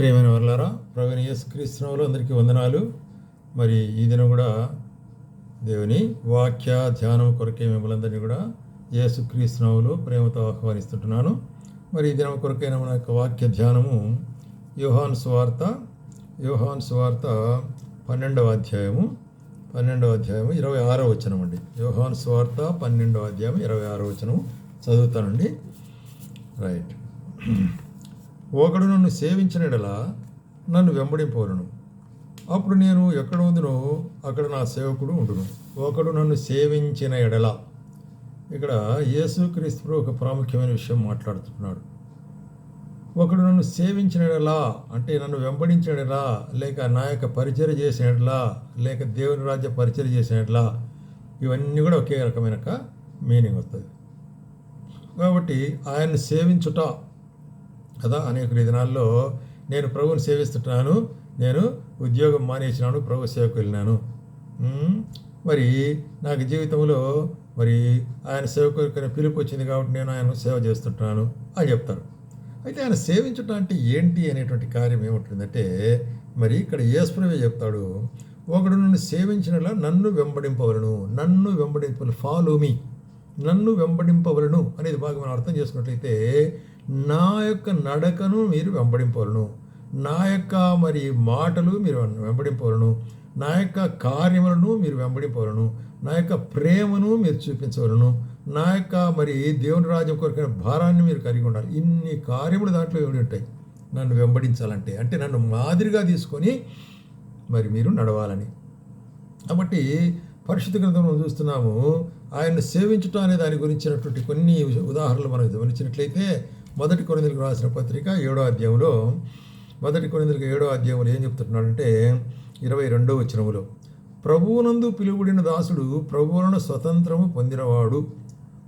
ప్రియమైన వాళ్ళారా ప్రవీణ యేసు క్రీస్తువులు అందరికీ వందనాలు. మరి ఈ దినం కూడా దేవుని వాక్య ధ్యానం కొరకే మిమ్మల్ందరినీ కూడా యేసు క్రీస్తునవులు ప్రేమతో ఆహ్వానిస్తుంటున్నాను. మరి ఈ దినం కొరకైన మన యొక్క వాక్య ధ్యానము యోహాన్ స్వార్త యోహాన్ స్వార్త పన్నెండవ అధ్యాయము పన్నెండవ అధ్యాయము ఇరవై ఆరో వచనం అండి. యోహాన్ స్వార్త పన్నెండవ అధ్యాయం ఇరవై ఆరో వచనం చదువుతానండి. రైట్. ఒకడు నన్ను సేవించిన ఎడల నన్ను వెంబడింపవలను. అప్పుడు నేను ఎక్కడ ఉందినో అక్కడ నా సేవకుడు ఉండును. ఒకడు నన్ను సేవించిన ఎడల. ఇక్కడ యేసుక్రీస్తు ఒక ప్రాముఖ్యమైన విషయం మాట్లాడుతున్నాడు. ఒకడు నన్ను సేవించిన ఎడలా అంటే నన్ను వెంబడించిన ఎడలా లేక నా యొక్క పరిచయం చేసిన ఎడలా లేక దేవుని రాజ్య పరిచయం చేసిన ఎడలా ఇవన్నీ కూడా ఒకే రకమైన మీనింగ్ వస్తుంది కాబట్టి ఆయన్ని సేవించుట కదా? అనేక దినాల్లో నేను ప్రభువుని సేవిస్తున్నాను నేను ఉద్యోగం మానేసినాను ప్రభు సేవకు వెళ్ళినాను. మరి నాకు జీవితంలో మరి ఆయన సేవకు పిలుపు వచ్చింది కాబట్టి నేను ఆయన సేవ చేస్తుంటున్నాను అని చెప్తారు. అయితే ఆయన సేవించటం అంటే ఏంటి అనేటువంటి కార్యం ఏముంటుందంటే మరి ఇక్కడ యేసుప్రవే చెప్తాడు ఒకడు నన్ను సేవించినలా నన్ను వెంబడింపవలను నన్ను వెంబడింపలు ఫాలో మీ నన్ను వెంబడింపవలను అనేది బాగా మనం అర్థం చేసుకున్నట్లయితే నా యొక్క నడకను మీరు వెంబడింపలను నా యొక్క మరి మాటలు మీరు వెంబడింపలను నా యొక్క కార్యములను మీరు వెంబడింపలను నా యొక్క ప్రేమను మీరు చూపించవలను. నా యొక్క మరి దేవుని రాజ్యం కొరకైన భారాన్ని మీరు కలిగి ఉండాలి. ఇన్ని కార్యములు దాంట్లో ఏమి ఉంటాయి? నన్ను వెంబడించాలంటే అంటే నన్ను మాదిరిగా తీసుకొని మరి మీరు నడవాలని. కాబట్టి పరిశుద్ధ గ్రంథంలో చూస్తున్నాము ఆయన్ని సేవించటం అనే దాని గురించినటువంటి కొన్ని ఉదాహరణలు మనం గమనించినట్లయితే మొదటి కొరిందలకు రాసిన పత్రిక ఏడో అధ్యాయంలో మొదటి కొరిందలకు ఏడో అధ్యాయంలో ఏం చెప్తున్నాడంటే ఇరవై రెండో వచనములో ప్రభువునందు పిలువబడిన దాసుడు ప్రభువులను స్వతంత్రము పొందినవాడు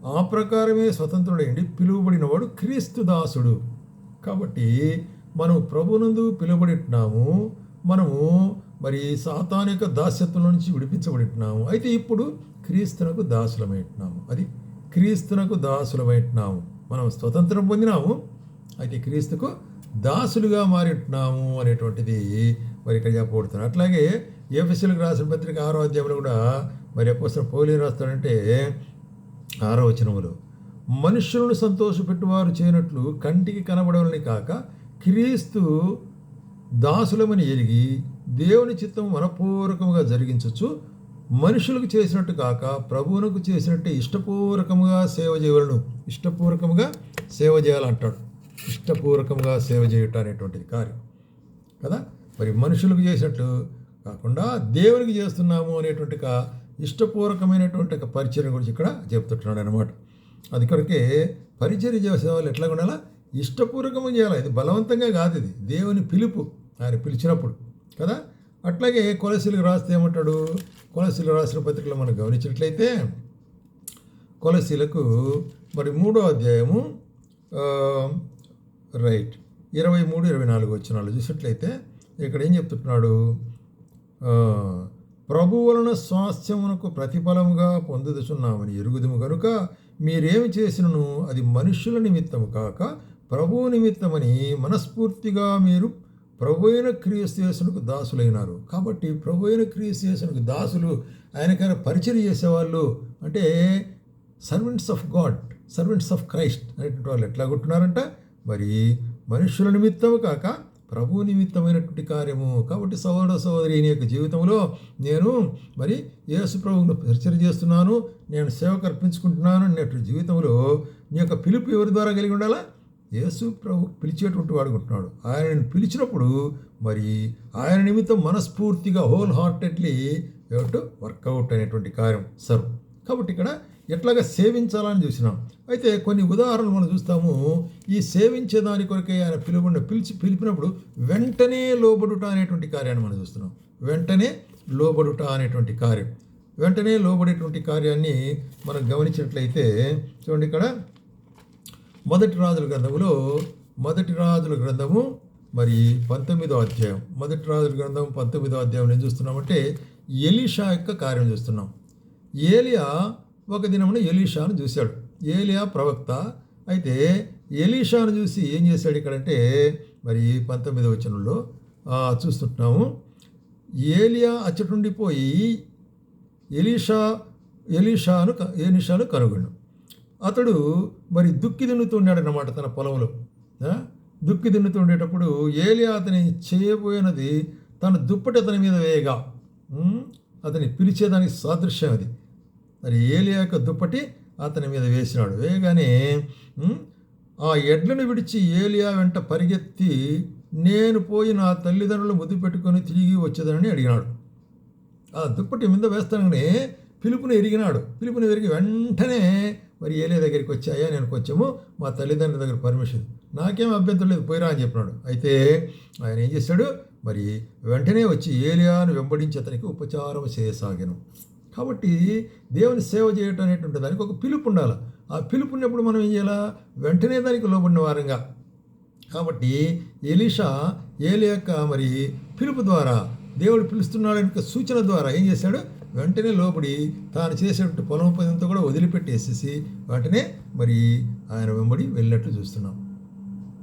ఆ ప్రకారమే స్వతంత్రుడైండి పిలువబడినవాడు క్రీస్తు దాసుడు. కాబట్టి మనం ప్రభునందు పిలువబడినాము మనము మరి సాతానిక దాస్యత్వం నుంచి విడిపించబడినాము అయితే ఇప్పుడు క్రీస్తునకు దాసులమైనాము. అది క్రీస్తునకు దాసులమైనాము. మనం స్వతంత్రం పొందినాము అయితే క్రీస్తుకు దాసులుగా మారింటున్నాము అనేటువంటిది మరి ఇక్కడ చెప్పబడుతున్నాం అట్లాగే ఏపీసీలకు రాసిన పత్రిక ఆరో అధ్యాయంలో కూడా మరి ఎప్పుడు పోలీ రాస్తాడంటే ఆరో వచనములు మనుషులను సంతోషపెట్టువారు చేయనట్లు కంటికి కనబడవలని కాక క్రీస్తు దాసులమని ఎరిగి దేవుని చిత్తం మనపూర్వకముగా జరిగించవచ్చు మనుషులకు చేసినట్టు కాక ప్రభువునకు చేసినట్టే ఇష్టపూర్వకముగా సేవ చేయవలను. ఇష్టపూర్వకంగా సేవ చేయాలంటాడు. ఇష్టపూర్వకంగా సేవ చేయటం అనేటువంటిది కార్యం. కదా? మరి మనుషులకు చేసినట్లు కాకుండా దేవునికి చేస్తున్నాము అనేటువంటి ఇష్టపూర్వకమైనటువంటి ఒక పరిచయం గురించి ఇక్కడ చెప్తుంటున్నాడు అనమాట అది కొరకే పరిచయం చేసే వాళ్ళు ఎట్లా ఉండాలా? ఇష్టపూర్వకంగా చేయాలి? ఇది బలవంతంగా కాదు ఇది. దేవుని పిలుపు. ఆయన పిలిచినప్పుడు. కదా? అట్లాగే కొలసీలకు రాస్తే ఏమంటాడు? కొలసీలు రాసిన పత్రికలు మనం గమనించినట్లయితే కొలసీలకు మరి మూడో అధ్యాయము రైట్. ఇరవై మూడు ఇరవై నాలుగు వచ్చినాలు చూసినట్లయితే ఇక్కడ ఏం చెప్తున్నాడు? ప్రభు వలన స్వాస్థ్యమునకు ప్రతిఫలముగా పొందుతున్నామని ఎరుగుదుము కనుక మీరేమి చేసినను? అది మనుష్యుల నిమిత్తము కాక ప్రభువు నిమిత్తమని మనస్ఫూర్తిగా మీరు ప్రభు అయిన క్రియశేషులకు దాసులైనారు. కాబట్టి ప్రభు అయిన క్రియశేషులకు దాసులు ఆయనకైనా పరిచయం చేసేవాళ్ళు అంటే servants of God servants of Christ అనేటువంటి వాళ్ళు ఎట్లా కొట్టున్నారంట? మరి మనుషుల నిమిత్తము కాక ప్రభు నిమిత్తమైనటువంటి కార్యము. కాబట్టి సహోదర సహోదరి యొక్క జీవితంలో నేను మరి యేసు ప్రభువును పరిచయం చేస్తున్నాను. నేను సేవకు అర్పించుకుంటున్నాను. అనేటువంటి జీవితంలో నీ యొక్క పిలుపు ఎవరి ద్వారా కలిగి ఉండాలా? యేసు ప్రభు పిలిచేటువంటి వాడు ఉంటున్నాడు ఆయనను పిలిచినప్పుడు మరి ఆయన నిమిత్తం మనస్ఫూర్తిగా హోల్ హార్టెడ్లీ ఏమిటో వర్కౌట్ అనేటువంటి కార్యం సర్వ్. కాబట్టి ఇక్కడ ఎట్లాగా సేవించాలని చూసినాం. అయితే కొన్ని ఉదాహరణలు మనం చూస్తాము. ఈ సేవించే దాని కొరకే ఆయన పిలువబడిన పిలిచి పిలిపినప్పుడు వెంటనే లోబడుట అనేటువంటి కార్యాన్ని మనం చూస్తున్నాం. వెంటనే లోబడుట అనేటువంటి కార్యం. వెంటనే లోబడేటువంటి కార్యాన్ని మనం గమనించినట్లయితే చూడండి ఇక్కడ మొదటి రాజుల గ్రంథములో మొదటి రాజుల గ్రంథము మరి పంతొమ్మిదో అధ్యాయం. మొదటి రాజుల గ్రంథం పంతొమ్మిదో అధ్యాయం ఏం చూస్తున్నామంటే ఎలీషా యొక్క కార్యం చూస్తున్నాం. ఏలియా ఒక దినమున ఎలీషాను చూశాడు. ఏలియా ప్రవక్త. అయితే ఎలీషాను చూసి ఏం చేశాడు ఇక్కడంటే మరి పంతొమ్మిది వచనంలో చూస్తుంటున్నాము. ఏలియా అచ్చటుండిపోయి ఎలీషా ఎలీషాను క- ఎలీషాను కనుగొను అతడు మరి దుక్కి దున్నుతున్నాడు అన్నమాట తన పొలంలో. దుక్కి దున్నుతుండేటప్పుడు ఏలియా అతని చేయబోయినది తన దుప్పటి అతని మీద వేయగా. అతని పిలిచేదానికి సాదృశ్యం అది. మరి ఏలి యొక్క దుప్పటి అతని మీద వేసినాడు. వేయగానే ఆ ఎడ్లను విడిచి ఏలియా వెంట పరిగెత్తి నేను పోయి నా తల్లిదండ్రులు ముద్దు పెట్టుకొని తిరిగి వచ్చేదని అడిగినాడు. ఆ దుప్పటి మీద వేస్తానని పిలుపుని ఎరిగినాడు. పిలుపుని ఎరిగి వెంటనే మరి ఏలే దగ్గరికి వచ్చి అయ్యా నేను కొంచెము మా తల్లిదండ్రుల దగ్గర పర్మిషన్. నాకేం అభ్యంతరం లేదు పోయిరా అని చెప్పినాడు. అయితే ఆయన ఏం చేశాడు? మరి వెంటనే వచ్చి ఏలియాను వెంబడించి అతనికి ఉపచారం చేయసాగాను. కాబట్టి దేవుని సేవ చేయటం అనేటువంటి దానికి ఒక పిలుపు ఉండాలి. ఆ పిలుపు ఉన్నప్పుడు మనం ఏం చేయాలా? వెంటనే దానికి లోబడిన వారంగా. కాబట్టి ఎలీషా ఏలి యొక్క మరి పిలుపు ద్వారా దేవుడు పిలుస్తున్నాడని యొక్క సూచన ద్వారా ఏం చేశాడు? వెంటనే లోబడి తాను చేసేటువంటి పొలం పదంతా కూడా వదిలిపెట్టేసేసి వెంటనే మరి ఆయన వెంబడి వెళ్ళినట్లు చూస్తున్నాం.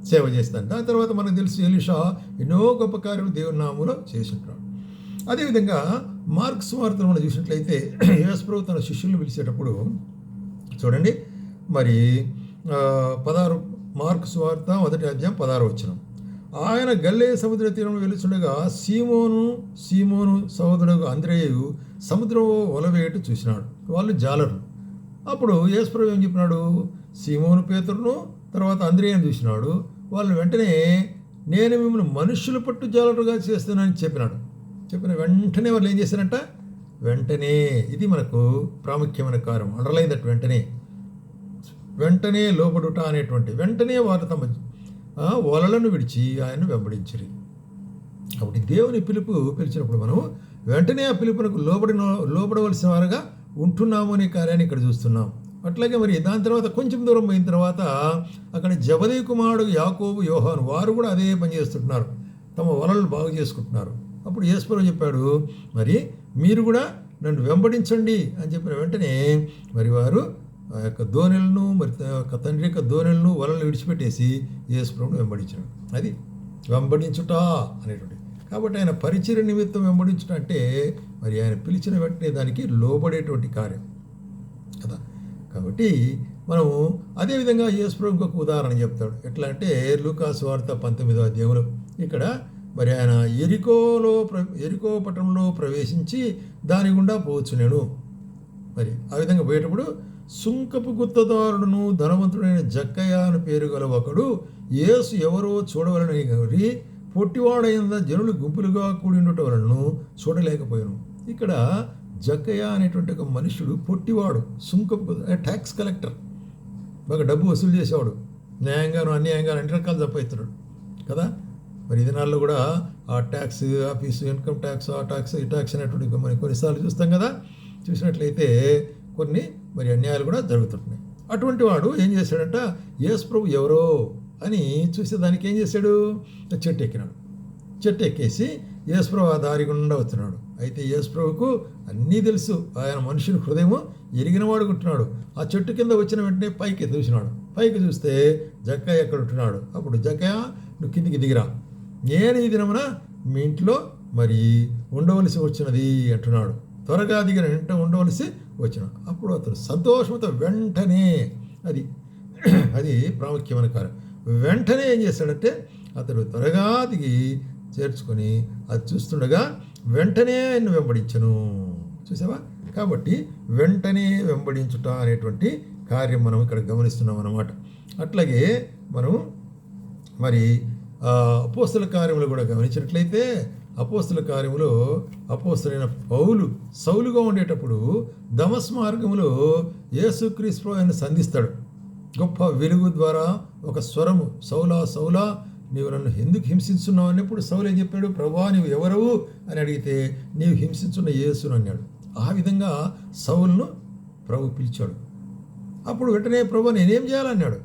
సేవ చేస్తాను. దాని తర్వాత మనకు తెలుసు ఎలీషా ఎన్నో గొప్ప కార్యాలు దేవుని నామంలో చేసి ఉంటాడు అదేవిధంగా మార్క్స్ వార్తను మనం చూసినట్లయితే యుఎస్ ప్రభు తన శిష్యులను పిలిచేటప్పుడు చూడండి మరి పదహారు మార్క్స్ వార్త మొదటి అధ్యాయం పదహారు వచ్చిన ఆయన గల్లే సముద్ర తీరం వెలుచుండగా సీమోను సీమోను సహోదరుడు అంద్రేయు సముద్రం వలవేయటం చూసినాడు. వాళ్ళు జాలరు. అప్పుడు యేసుప్రభు ఏం చెప్పినాడు? సీమోను పేతురును తర్వాత అంద్రేయను చూసినాడు. వాళ్ళు వెంటనే నేను మిమ్మల్ని మనుషులు పట్టు జాలరుగా చేస్తున్నానని చెప్పినాడు. చెప్పిన వెంటనే వాళ్ళు ఏం చేశారంట? వెంటనే ఇది మనకు ప్రాముఖ్యమైన కార్యం అండర్లైన్ దట్ వెంటనే. వెంటనే లోపడుట అనేటువంటి వెంటనే వారు తమ వలలను విడిచి ఆయన్ను వెంబడించిరి. కాబట్టి దేవుని పిలుపు పిలిచినప్పుడు మనం వెంటనే ఆ పిలుపునకు లోబడిన లోబడవలసిన వారుగా ఉంటున్నాము అనే కార్యాన్ని ఇక్కడ చూస్తున్నాం. అట్లాగే మరి దాని తర్వాత కొంచెం దూరం పోయిన తర్వాత అక్కడ జబదీ కుమారుడు యాకోబు యోహాను వారు కూడా అదే పని చేస్తుంటున్నారు. తమ వలలు బాగు చేసుకుంటున్నారు. అప్పుడు యేసుప్రభు చెప్పాడు మరి మీరు కూడా నన్ను వెంబడించండి అని చెప్పిన వెంటనే మరి వారు ఆ యొక్క దోణెలను మరి యొక్క తండ్రి యొక్క దోణెలను వలలు విడిచిపెట్టేసి యేసుప్రభుని వెంబడించాడు అది వెంబడించుట అనేటువంటి. కాబట్టి ఆయన పరిచయ నిమిత్తం వెంబడించుట అంటే మరి ఆయన పిలిచిన వెంటనే దానికి లోబడేటువంటి కార్యం. కదా? కాబట్టి మనం అదేవిధంగా యేసుప్రభు ఇంకొక ఉదాహరణ చెప్తాడు. ఎట్లా అంటే లూకాస్ వార్త పంతొమ్మిదో అధ్యాయంలో. ఇక్కడ మరి ఆయన ఎరికోలో ప్ర ఎరికో పట్టణంలో ప్రవేశించి దాని గుండా పోవచ్చు నేను మరి ఆ విధంగా పోయేటప్పుడు సుంకపు గుత్తదారుడును ధనవంతుడైన జక్కయ్య అని పేరు గల ఒకడు యేసు ఎవరో చూడవలనని గౌరి పొట్టివాడైన జనులు గుంపులుగా కూడి ఉండటం వలన చూడలేకపోయాను. ఇక్కడ జక్కయ్య అనేటువంటి ఒక మనుషుడు పొట్టివాడు సుంకపు ట్యాక్స్ కలెక్టర్ బాగా డబ్బు వసూలు చేసేవాడు. న్యాయంగాను అన్యాయంగాను అన్ని రకాలు తప్పవుతున్నాడు కదా? మరి ఈ దినాల్లో కూడా ఆ ట్యాక్స్ ఆఫీసు ఇన్కమ్ ట్యాక్స్ ఆ ట్యాక్స్ ఈ ట్యాక్స్ అనేటువంటి మరి కొన్నిసార్లు చూస్తాం కదా. చూసినట్లయితే కొన్ని మరి అన్యాయాలు కూడా జరుగుతుంటున్నాయి. అటువంటి వాడు ఏం చేశాడంట యేసు ప్రభు ఎవరో అని చూసేదానికి ఏం చేశాడు? చెట్టు ఎక్కినాడు. చెట్టు ఎక్కేసి యేసుప్రభు ఆ దారి గుండా వస్తున్నాడు అయితే యేసుప్రభుకు అన్నీ తెలుసు. ఆయన మనుషుని హృదయం ఎరిగినవాడు ఉంటున్నాడు. ఆ చెట్టు కింద వచ్చిన వెంటనే పైకి చూసినాడు. పైకి చూస్తే జక్కయ్య ఎక్కడ ఉంటున్నాడు. అప్పుడు జక్కయ్య నువ్వు కిందికి దిగిరా. నేను ఈ దినమున మీ ఇంట్లో మరి ఉండవలసి వచ్చినది అంటున్నాడు. త్వరగా దిగిన వెంట ఉండవలసి వచ్చిన. అప్పుడు అతను సంతోషంతో వెంటనే అది అది ప్రాముఖ్యమైన కార్యం. వెంటనే ఏం చేశాడంటే అతడు త్వరగా దిగి చేర్చుకొని అది చూస్తుండగా వెంటనే ఆయన వెంబడించను. చూసావా? కాబట్టి వెంటనే వెంబడించుట అనేటువంటి కార్యం మనం ఇక్కడ గమనిస్తున్నాం అన్నమాట. అట్లాగే మనం మరి అపోస్తుల కార్యములు కూడా గమనించినట్లయితే అపోస్తుల కార్యములో అపోస్తులైన పౌలు సౌలుగా ఉండేటప్పుడు దమస్ మార్గములో యేసుక్రీస్తు ఆయన సంధిస్తాడు. గొప్ప వెలుగు ద్వారా ఒక స్వరము సౌలా సౌలా నీవు నన్ను ఎందుకు హింసించున్నావు? అన్నప్పుడు సౌలు ఏం చెప్పాడు? ప్రభా నీవు ఎవరవు అని అడిగితే నీవు హింసించున్న యేసును అన్నాడు. ఆ విధంగా సౌలును ప్రభు పిలిచాడు. అప్పుడు వెంటనే ప్రభు నేనేం చేయాలన్నాడు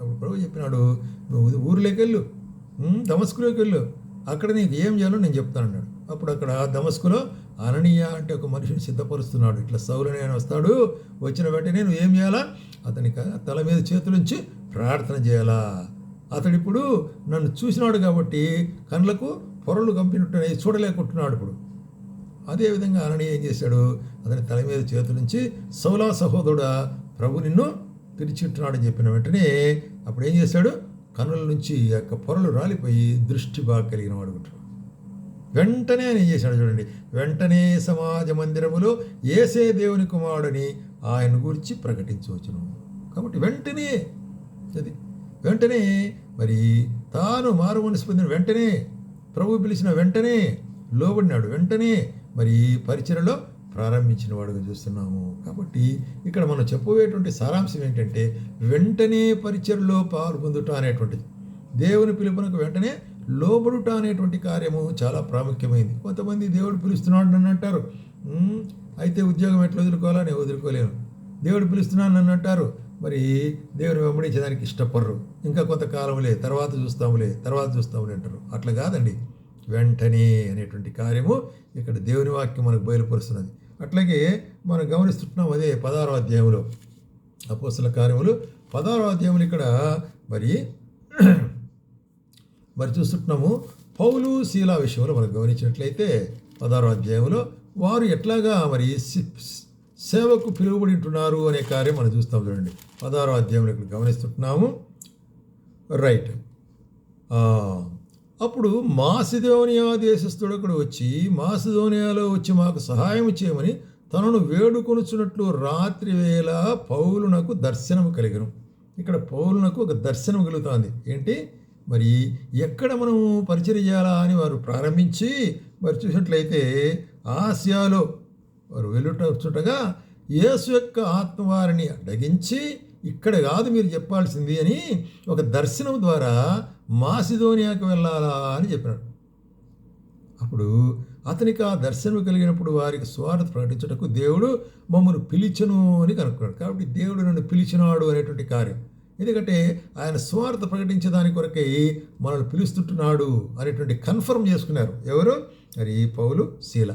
అప్పుడు ప్రభు చెప్పినాడు నువ్వు ఊర్లోకి వెళ్ళు. దమస్కులోకి వెళ్ళు. అక్కడ నీకు ఏం చేయాలో నేను చెప్తాను అన్నాడు. అప్పుడు అక్కడ దమస్కులో అననీయ అంటే ఒక మనిషిని సిద్ధపరుస్తున్నాడు. ఇట్లా సౌలని ఆయన వస్తాడు. వచ్చిన వెంటనే నువ్వు ఏం చేయాలా? అతని తల మీద చేతులుంచి ప్రార్థన చేయాలా? అతడు ఇప్పుడు నన్ను చూసినాడు కాబట్టి కళ్ళకు పొరలు కంపినట్టున్నాయి చూడలేకుంటున్నాడు ఇప్పుడు. అదేవిధంగా అననీయ ఏం చేశాడు? అతని తల మీద చేతులుంచి సౌలా సహోదరుడా ప్రభు నిన్ను పిలిచిట్టున్నాడని చెప్పిన వెంటనే అప్పుడు ఏం చేశాడు? కన్నుల నుంచి ఆ యొక్క పొరలు రాలిపోయి దృష్టి బాగా కలిగిన వాడు వెంటనే ఆయన చేశాడు చూడండి. వెంటనే సమాజ మందిరములో ఏసే దేవుని కుమారుడని ఆయన గురించి ప్రకటించవచ్చును. కాబట్టి వెంటనే అది వెంటనే మరి తాను మారు మనసు పొందిన వెంటనే ప్రభు పిలిచిన వెంటనే లోబడినాడు. వెంటనే మరి పరిచయలో ప్రారంభించిన వాడుగా చూస్తున్నాము. కాబట్టి ఇక్కడ మనం చెప్పబోయేటువంటి సారాంశం ఏంటంటే వెంటనే పరిచయలో పాల్పొందుట అనేటువంటిది. దేవుని పిలుపునకు వెంటనే లోబడుట అనేటువంటి కార్యము చాలా ప్రాముఖ్యమైంది. కొంతమంది దేవుడు పిలుస్తున్నాడు అని అంటారు. అయితే ఉద్యోగం ఎట్లా వదులుకోవాలా? నేను వదులుకోలేను. దేవుడు పిలుస్తున్నాను నన్ను అంటారు. మరి దేవుని వెంబడించడానికి ఇష్టపడరు. ఇంకా కొంతకాలంలే తర్వాత చూస్తాములే తర్వాత చూస్తాములే అంటారు. అట్లా కాదండి. వెంటనే అనేటువంటి కార్యము ఇక్కడ దేవుని వాక్యం మనకు బయలుపరుస్తున్నది. అట్లాగే మనం గమనిస్తున్నాం అదే పదారో అధ్యాయంలో అపోసల కార్యములు. పదారో అధ్యాయములు ఇక్కడ మరి మరి చూస్తున్నాము పౌలు శీలా విషయంలో మనం గమనించినట్లయితే పదారో అధ్యాయంలో వారు ఎట్లాగా మరి సి- సేవకు పిలువబడి ఉంటున్నారు అనే కార్యం మనం చూస్తాం చూడండి. పదారో అధ్యాయంలో ఇక్కడ గమనిస్తుంటున్నాము. రైట్. అప్పుడు మాసిదోనియా దేశస్థుడు అక్కడ వచ్చి మాసిదోనియాలో వచ్చి మాకు సహాయం చేయమని తనను వేడుకొనుచున్నట్లు రాత్రి వేళ పౌలునకు దర్శనం కలిగను. ఇక్కడ పౌలునకు ఒక దర్శనం కలుగుతుంది. ఏంటి? మరి ఎక్కడ మనము పరిచయం చేయాలా అని వారు ప్రారంభించి మరి చూసినట్లయితే ఆసియాలో వారు వెళ్ళుట వచ్చుటగా యేసు యొక్క ఆత్మ వారిని అడ్డగించి ఇక్కడ కాదు మీరు చెప్పాల్సింది అని ఒక దర్శనం ద్వారా మాసిదోనియాకు వెళ్ళాలా అని చెప్పినాడు. అప్పుడు అతనికి ఆ దర్శనం కలిగినప్పుడు వారికి స్వార్థ ప్రకటించుటకు దేవుడు మమ్మల్ని పిలిచను అని కనుక్కున్నాడు. కాబట్టి దేవుడు నన్ను పిలిచినాడు అనేటువంటి కార్యం. ఎందుకంటే ఆయన స్వార్థ ప్రకటించడానికి కొరకై మనల్ని పిలుస్తుంటున్నాడు అనేటువంటి కన్ఫర్మ్ చేసుకున్నారు. ఎవరు? మరి పౌలు శీల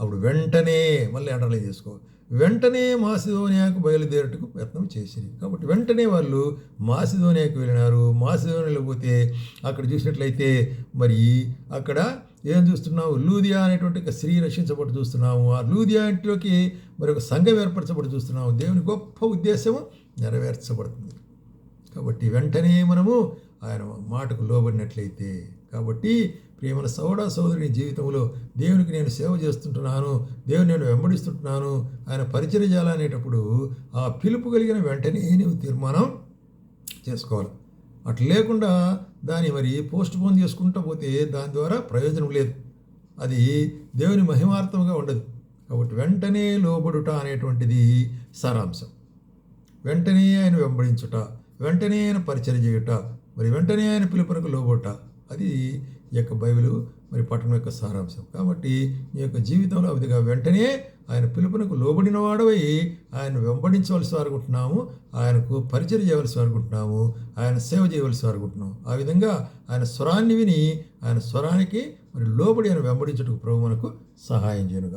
అప్పుడు వెంటనే మళ్ళీ అండర్లైన్ చేసుకో. వెంటనే మాసిధోనియాకు బయలుదేరటకు ప్రయత్నం చేసింది కాబట్టి వెంటనే వాళ్ళు మాసిధోనియాకు వెళ్ళినారు. మాసిధోనియాలో పోతే అక్కడ చూసినట్లయితే మరి అక్కడ ఏం చూస్తున్నాము లూదియా అనేటువంటి ఒక స్త్రీ రక్షించబడి చూస్తున్నాము ఆ లూదియా ఇంట్లోకి మరి ఒక సంఘం ఏర్పరచబడి చూస్తున్నాము దేవుని గొప్ప ఉద్దేశము నెరవేర్చబడుతుంది. కాబట్టి వెంటనే మనము ఆయన మాటకు లోబడినట్లయితే. కాబట్టి ప్రియమైన సోడా సోదరుని జీవితంలో దేవునికి నేను సేవ చేస్తుంటున్నాను దేవుని నేను వెంబడిస్తుంటున్నాను ఆయన పరిచయం చేయాలనేటప్పుడు ఆ పిలుపు కలిగిన వెంటనే నీవు తీర్మానం చేసుకోవాలి. అట్లా లేకుండా దాన్ని మరి పోస్ట్ పోన్ చేసుకుంటూ పోతే దాని ద్వారా ప్రయోజనం లేదు. అది దేవుని మహిమార్థంగా ఉండదు. కాబట్టి వెంటనే లోబడుట అనేటువంటిది సారాంశం. వెంటనే ఆయన వెంబడించుట. వెంటనే ఆయన పరిచయం చేయుట మరి వెంటనే ఆయన పిలుపునకు లోబోట. అది ఈ యొక్క బైబిల్ మరి పట్టణం యొక్క సారాంశం. కాబట్టి నీ యొక్క జీవితంలో అవిధిగా వెంటనే ఆయన పిలుపునకు లోబడిన వాడవై ఆయన వెంబడించవలసి అనుకుంటున్నాము ఆయనకు పరిచయం చేయవలసి అనుకుంటున్నాము ఆయన సేవ చేయవలసి అనుకుంటున్నాము ఆ విధంగా ఆయన స్వరాన్ని విని ఆయన స్వరానికి మరి లోబడి ఆయన వెంబడించుటకు ప్రభు మనకు సహాయం చేయనుగా